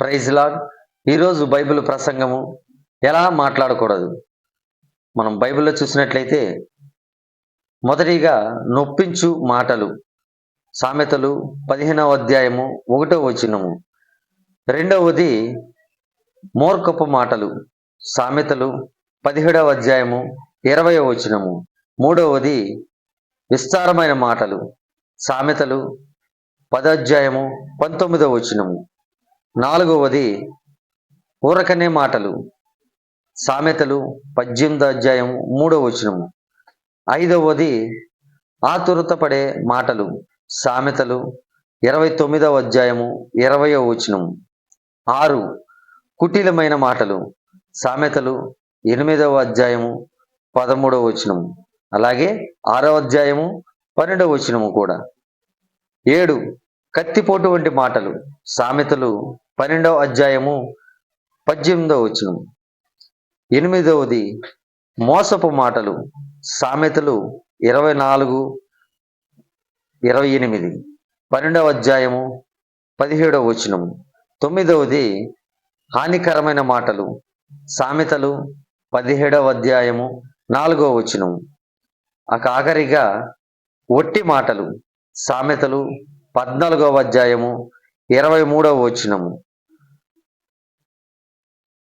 Praise Lord. ఈరోజు Bible ప్రసంగము ఎలా మాట్లాడకూడదు? మనం బైబిల్లో చూసినట్లయితే మొదటిగా నొప్పించు మాటలు సామెతలు పదిహేనవ అధ్యాయము ఒకటో వచనము. రెండవది మూర్ఖపు మాటలు సామెతలు పదిహేడవ అధ్యాయము ఇరవై వచనము. మూడవది విస్తారమైన మాటలు సామెతలు పదాధ్యాయము పంతొమ్మిదవ వచనము. నాలుగవది ఊరకనే మాటలు సామెతలు పద్దెనిమిది అధ్యాయం మూడవ వచనము. ఐదవది ఆతురత పడే మాటలు సామెతలు ఇరవై తొమ్మిదవ అధ్యాయము ఇరవయో వచనము. ఆరు కుటిలమైన మాటలు సామెతలు ఎనిమిదవ అధ్యాయము పదమూడవ వచనము. అలాగే ఆరవ అధ్యాయము పన్నెండవ వచనము కూడా. ఏడు కత్తిపోటు వంటి మాటలు సామెతలు పన్నెండవ అధ్యాయము పద్దెనిమిదవ వచనం. ఎనిమిదవది మోసపు మాటలు. సామెతలు ఇరవై నాలుగు ఇరవై ఎనిమిది. పన్నెండవ అధ్యాయము పదిహేడవ వచనము. తొమ్మిదవది హానికరమైన మాటలు. సామెతలు పదిహేడవ అధ్యాయము నాలుగవ వచనము. ఆ ఆఖరిగా ఒట్టి మాటలు. సామెతలు పద్నాలుగవ అధ్యాయము ఇరవై మూడవ వచనము.